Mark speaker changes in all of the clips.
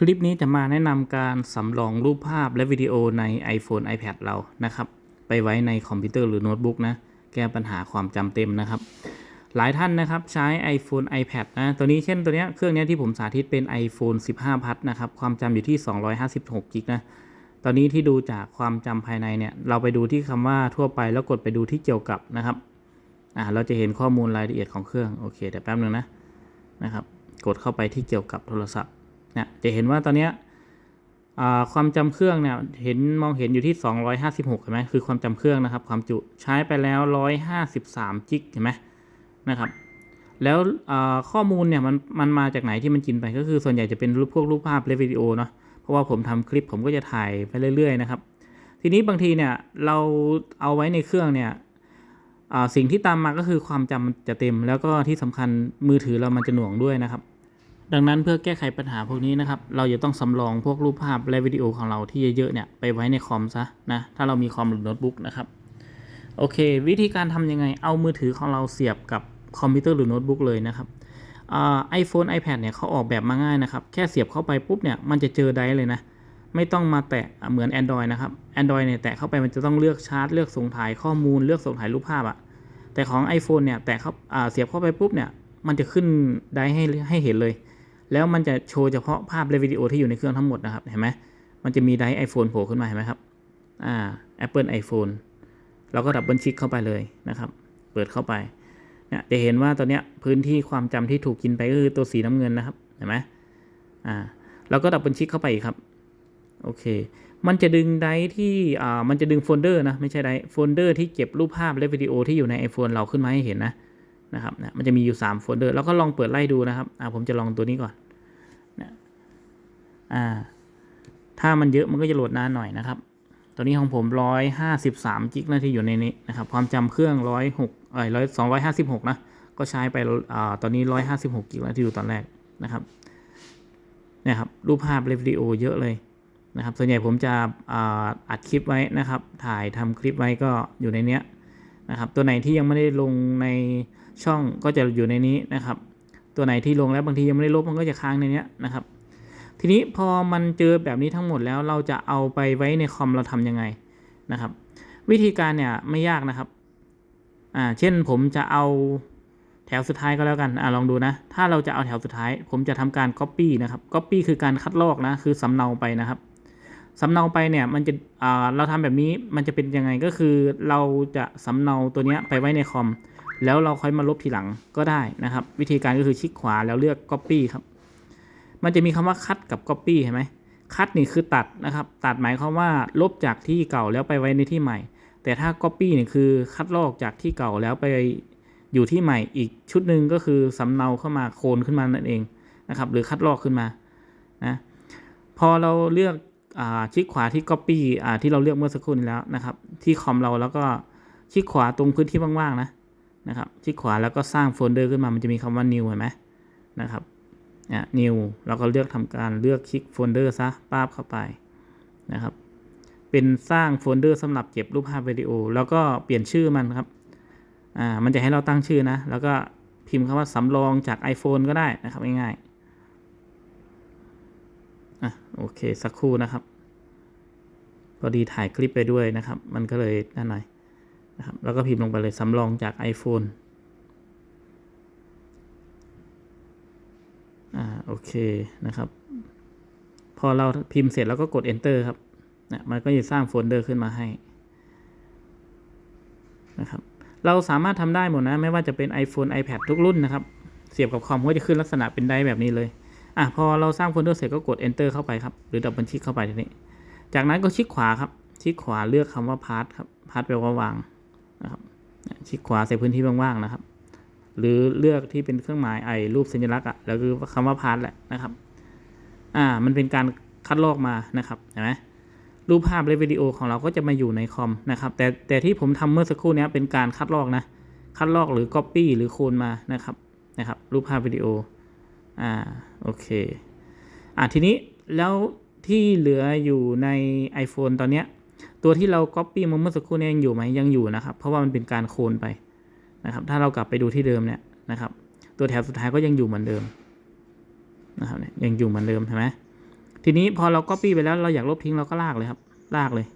Speaker 1: คลิปนี้จะมาแนะนำการสำรองรูปภาพและวิดีโอใน iPhone iPad เรานะครับ ไปไว้ในคอมพิวเตอร์หรือโน้ตบุ๊กนะ แก้ปัญหาความจำเต็มนะครับ หลายท่านนะครับใช้ iPhone iPad นะตัวนี้เช่นตัวเนี้ยเครื่องเนี้ยที่ผมสาธิตเป็น iPhone 15พัทนะครับ ความจำอยู่ที่ 256กิกนะ ตอนนี้ที่ดูจากความจำภายในเนี่ย เราไปดูที่คำว่าทั่วไปแล้วกดไปดูที่เกี่ยวกับนะครับ อ่าเราจะเห็นข้อมูลรายละเอียดของเครื่อง โอเคเดี๋ยวแป๊บนึงนะ นะครับ กดเข้าไปที่เกี่ยวกับโทรศัพท์ นี่ยจะเห็นว่าตอนนี้ความจำเครื่องเนี่ยเห็นมองเห็นอยู่ที่ 256เห็นไหมคือความจำเครื่องนะครับ ความจุใช้ไปแล้ว 153จิกเห็นไหมนะครับแล้วข้อมูลเนี่ยมันมันมาจากไหนที่มันกินไปก็คือส่วนใหญ่จะเป็นรูปพวกรูปภาพและวิดีโอเนาะเพราะว่าผมทำคลิปผมก็จะถ่ายไปเรื่อยๆนะครับ ทีนี้บางทีเนี่ยเราเอาไว้ในเครื่องเนี่ยสิ่งที่ตามมาก็คือความจำมันจะเต็ม แล้วก็ที่สำคัญมือถือเรามันจะหน่วงด้วยนะครับ ดังนั้นเพื่อแก้ไขปัญหาพวกนี้นะครับ เราจะต้องสำรองพวกรูปภาพและวิดีโอของเราที่เยอะๆเนี่ยไปไว้ในคอมซะนะถ้าเรามีคอมหรือโน้ตบุ๊กนะครับโอเค วิธีการทำยังไงเอามือถือของเราเสียบกับคอมพิวเตอร์หรือโน้ตบุ๊กเลยนะครับไอโฟน iPad เนี่ยเขาออกแบบมาง่ายนะครับ แค่เสียบเข้าไปปุ๊บเนี่ยมันจะเจอไดร์เลยนะ ไม่ต้องมาแตะเหมือน Android นะครับ Android เนี่ยแตะเข้าไปมันจะต้องเลือกชาร์จเลือกส่งถ่ายข้อมูลเลือกส่งถ่ายรูปภาพอะแต่ของ iPhone เนี่ยแตะเข้าเสียบเข้าไปปุ๊บเนี่ยมันจะขึ้นไดร์ให้ให้เห็นเลย แล้วมันจะโชว์เฉพาะภาพและวิดีโอที่อยู่ในเครื่องทั้งหมดนะครับ เห็นไหมมันจะมีไดร์ไอโฟนโผล่ขึ้นมาเห็นไหมครับอ่า Apple iPhone เราก็ดับเบิลคลิกเข้าไปเลยนะครับ เปิดเข้าไปเนี่ยจะเห็นว่าตัวเนี้ยพื้นที่ความจำที่ถูกกินไปก็คือตัวสีน้ำเงินนะครับ เห็นไหมอ่าเราก็ดับเบิลคลิกเข้าไปอีกครับ โอเค มันจะดึงไดร์ที่อ่ามันจะดึงโฟลเดอร์นะ ไม่ใช่ไดร์โฟลเดอร์ที่เก็บรูปภาพและวิดีโอที่อยู่ใน iPhone เราขึ้นมาให้เห็นนะ นะครับเนี่ยมันจะมีอยู่3โฟลเดอร์แล้วก็ลองเปิดไล่ดูนะครับอ่าผมจะลองตัวนี้ก่อนนะอ่าถ้ามันเยอะมันก็จะโหลดนานหน่อยนะครับ ตัวนี้ของผมร้อยห้าสิบสามจิกนะที่อยู่ในนี้นะครับ ความจำเครื่องร้อยหกเอ้ยร้อยสองร้อยห้าสิบหกนะ ก็ใช้ไปอ่าตอนนี้ร้อยห้าสิบหกจิกแล้วที่ดูตอนแรกนะครับเนี่ยครับรูปภาพและวิดีโอเยอะเลยนะครับ ส่วนใหญ่ผมจะอ่าอัดคลิปไว้นะครับ ถ่ายทำคลิปไว้ก็อยู่ในเนี้ย นะครับตัวไหนที่ยังไม่ได้ลงในช่องก็จะอยู่ในนี้นะครับ ตัวไหนที่ลงแล้วบางทียังไม่ได้ลบมันก็จะค้างในนี้นะครับ ทีนี้พอมันเจอแบบนี้ทั้งหมดแล้วเราจะเอาไปไว้ในคอมเราทำยังไงนะครับ วิธีการเนี่ยไม่ยากนะครับอ่าเช่นผมจะเอาแถวสุดท้ายก็แล้วกันอ่าลองดูนะ ถ้าเราจะเอาแถวสุดท้าย ผมจะทำการ Copy นะครับ Copy คือการคัดลอกนะคือสำเนาไปนะครับ สำเนาไปเนี่ยมันจะอ่าเราทำแบบนี้มันจะเป็นยังไงก็คือเราจะสำเนาตัวเนี้ยไปไว้ในคอม แล้วเราค่อยมาลบทีหลังก็ได้นะครับ วิธีการก็คือคลิกขวาแล้วเลือก Copy ครับ มันจะมีคำว่าคัดกับ Copy เห็นไหมคัดนี่คือตัดนะครับ ตัดหมายความว่าลบจากที่เก่าแล้วไปไว้ในที่ใหม่ แต่ถ้า Copy นี่คือคัดลอกจากที่เก่าแล้วไปอยู่ที่ใหม่อีกชุดหนึ่งก็คือสำเนาเข้ามาโคลนขึ้นมานั่นเองนะครับ หรือคัดลอกขึ้นมานะพอเราเลือก คลิกขวาที่ Copy อ่าที่เราเลือกเมื่อสักครู่นี้แล้วนะครับ ที่คอมเราแล้วก็คลิกขวาตรงพื้นที่ว่างๆนะนะครับคลิกขวาแล้วก็สร้างโฟลเดอร์ขึ้นมามันจะมีคำว่า new เห็นไหมนะครับเนี่ย new เราก็เลือกทำการเลือกคลิกโฟลเดอร์ซะป้าบเข้าไปนะครับ เป็นสร้างโฟลเดอร์สำหรับเก็บรูปภาพวิดีโอ แล้วก็เปลี่ยนชื่อมันครับอ่ามันจะให้เราตั้งชื่อนะ แล้วก็พิมพ์คำว่าสำรองจาก iPhone ก็ได้นะครับง่ายๆ อะโอเคสักครู่นะครับพอดีถ่ายคลิปไปด้วยนะครับ มันก็เลยนั่นหน่อยนะครับแล้วก็พิมพ์ลงไปเลยสำรองจาก iPhone อ่าโอเคนะครับ พอเราพิมพ์เสร็จแล้วก็กด enter ครับนะมันก็จะสร้างโฟลเดอร์ขึ้นมาให้นะครับเราสามารถทำได้หมดนะ ไม่ว่าจะเป็น iPhone iPad ทุกรุ่นนะครับ เสียบกับคอมก็จะขึ้นลักษณะเป็นไดร์แบบนี้เลย อะพอเราสร้างโฟลเดอร์เสร็จก็กด enter เข้าไปครับ หรือดับเบิลคลิกเข้าไปทีนี้ จากนั้นก็คลิกขวาครับคลิกขวาเลือกคำว่า path ครับ path แปลว่าวางนะครับคลิกขวาใส่พื้นที่ว่างๆนะครับ หรือเลือกที่เป็นเครื่องหมายไอรูปสัญลักษณ์อะแล้วคือคำว่าพาร์ทแหละนะครับ อ่า มันเป็นการคัดลอกมานะครับเห็นไหมรูปภาพและวิดีโอของเราก็จะมาอยู่ในคอมนะครับ แต่แต่ที่ผมทำเมื่อสักครู่นี้เป็นการคัดลอกนะ คัดลอกหรือ Copy หรือโคลนมานะครับ นะครับ รูปภาพวิดีโอ อ่า โอเค อ่าทีนี้แล้วที่เหลืออยู่ใน iPhone ตอนเนี้ยตัวที่เรา Copy มาเมื่อสักครู่นี้ยังอยู่ไหมยังอยู่นะครับ เพราะว่ามันเป็นการโคลนไปนะครับ ถ้าเรากลับไปดูที่เดิมเนี่ยนะครับ ตัวแถวสุดท้ายก็ยังอยู่เหมือนเดิมนะครับยังอยู่เหมือนเดิมใช่ไหมทีนี้พอเรา copy ไปแล้วเราอยากลบทิ้งเราก็ลากเลยครับลากเลย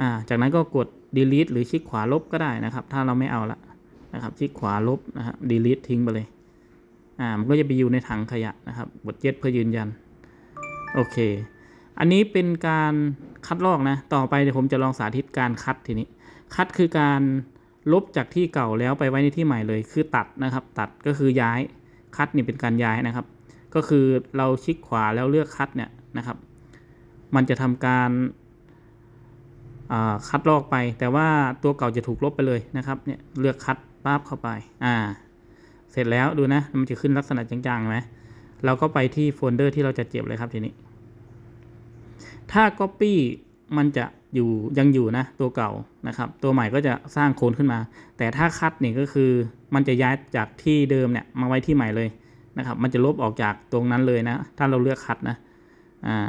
Speaker 1: อ่า จากนั้นก็กด delete หรือคลิกขวาลบก็ได้นะครับ ถ้าเราไม่เอาละนะครับ คลิกขวาลบนะครับ delete ทิ้งไปเลย อ่ามันก็จะไปอยู่ในถังขยะนะครับกดเย็ดเพื่อยืนยัน โอเค อันนี้เป็นการคัดลอกนะ ต่อไปเดี๋ยวผมจะลองสาธิตการคัดทีนี้ คัดคือการลบจากที่เก่าแล้วไปไว้ในที่ใหม่เลย คือตัดนะครับ ตัดก็คือย้าย คัดนี่เป็นการย้ายนะครับ ก็คือเราคลิกขวาแล้วเลือกคัดเนี่ยนะครับ มันจะทำการคัดลอกไป แต่ว่าตัวเก่าจะถูกลบไปเลยนะครับ เนี่ยเลือกคัดปั๊บเข้าไป อ่า เสร็จแล้วดูนะ มันจะขึ้นลักษณะจางๆไหมเราก็ไปที่โฟลเดอร์ที่เราจะเจ็บเลยครับทีนี้ ถ้า Copy มันจะอยู่ยังอยู่นะตัวเก่านะครับ ตัวใหม่ก็จะสร้างโคนขึ้นมา แต่ถ้าคัดนี่ก็คือมันจะย้ายจากที่เดิมเนี่ยมาไว้ที่ใหม่เลยนะครับ มันจะลบออกจากตรงนั้นเลยนะ ถ้าเราเลือกคัดนะอ่า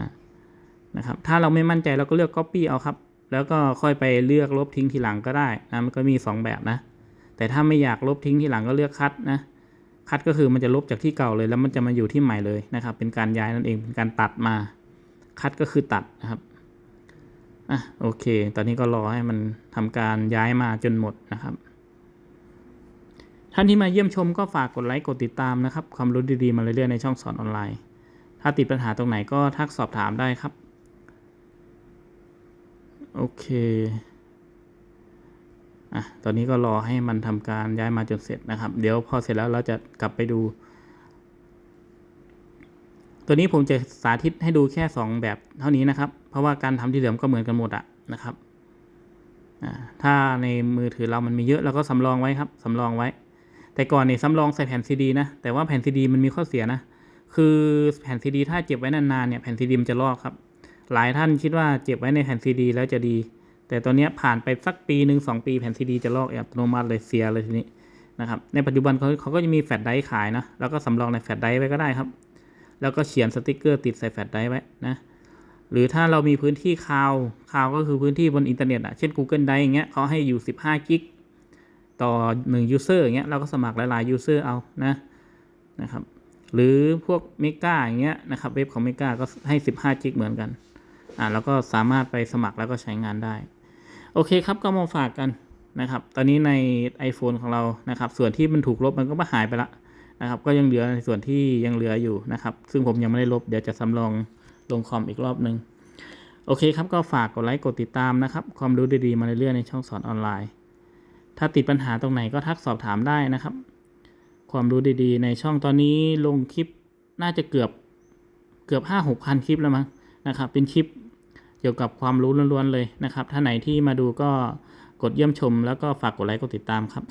Speaker 1: นะครับ ถ้าเราไม่มั่นใจเราก็เลือก Copy เอาครับ แล้วก็ค่อยไปเลือกลบทิ้งทีหลังก็ได้นะมันก็มี 2 แบบนะ แต่ถ้าไม่อยากลบทิ้งที่หลังก็เลือกคัดนะคัดก็คือมันจะลบจากที่เก่าเลย แล้วมันจะมาอยู่ที่ใหม่เลยนะครับ เป็นการย้ายนั่นเองเป็นการตัดมา คัดก็คือตัดนะครับอะโอเค ตอนนี้ก็รอให้มันทำการย้ายมาจนหมดนะครับ ท่านที่มาเยี่ยมชมก็ฝากกดไลค์กดติดตามนะครับ ความรู้ดีๆมาเรื่อยๆในช่องสอนออนไลน์ ถ้าติดปัญหาตรงไหนก็ทักสอบถามได้ครับ โอเค อะตอนนี้ก็รอให้มันทำการย้ายมาจนเสร็จนะครับ เดี๋ยวพอเสร็จแล้วเราจะกลับไปดู ตัวนี้ผมจะสาธิตให้ดูแค่ 2 แบบเท่านี้นะครับ เพราะว่าการทำที่เหลือก็เหมือนกันหมดอะนะครับถ้าในมือถือเรามันมีเยอะเราก็สำรองไว้ครับสำรองไว้ แต่ก่อนเนี่ยสำรองใส่แผ่นซีดีนะแต่ว่าแผ่นซีดีมันมีข้อเสียนะ คือแผ่นซีดีถ้าเก็บไว้นานๆเนี่ยแผ่นซีดีมันจะลอกครับ หลายท่านคิดว่าเก็บไว้ในแผ่นซีดีแล้วจะดี แต่ตอนนี้ผ่านไปสักปีหนึ่งสองปีแผ่นซีดีจะลอกอัตโนมัติเลยเสียเลยทีนี้นะครับในปัจจุบันเขาเขาก็จะมีแฟลชไดร์ขายนะแล้วก็สำรองในแฟลชไดร์ไว้ก็ได้ครับ แล้วก็เขียนสติกเกอร์ติดใส่แฟลชไดร์ไว้นะหรือถ้าเรามีพื้นที่คาวคาวก็คือพื้นที่บนอินเทอร์เน็ตอะเช่น Google Drive อย่างเงี้ยเขาให้อยู่ 15 กิกต่อ 1 user อย่างเงี้ยเราก็สมัครหลายๆ user เอานะนะครับหรือพวกเมกาอย่างเงี้ยนะครับเว็บของเมกาก็ให้ 15 กิกเหมือนกันอ่าแล้วก็สามารถไปสมัครแล้วก็ใช้งานได้ โอเคครับก็มาฝากกันนะครับ ตอนนี้ใน iPhone ของเรานะครับ ส่วนที่มันถูกลบมันก็มาหายไปละนะครับ ก็ยังเหลือในส่วนที่ยังเหลืออยู่นะครับ ซึ่งผมยังไม่ได้ลบเดี๋ยวจะสำรองลงคอมอีกรอบหนึ่งโอเคครับก็ฝากกดไลค์กดติดตามนะครับ ความรู้ดีๆมาเรื่อยๆในช่องสอนออนไลน์ ถ้าติดปัญหาตรงไหนก็ทักสอบถามได้นะครับ ความรู้ดีๆ ในช่องตอนนี้ลงคลิปน่าจะเกือบเกือบห้าหกพันคลิปแล้วมั้งนะครับ เป็นคลิป เกี่ยวกับความรู้ล้วนๆเลยนะครับ ถ้าไหนที่มาดูก็กดเยี่ยมชม แล้วก็ฝากกดไลค์กดติดตามครับ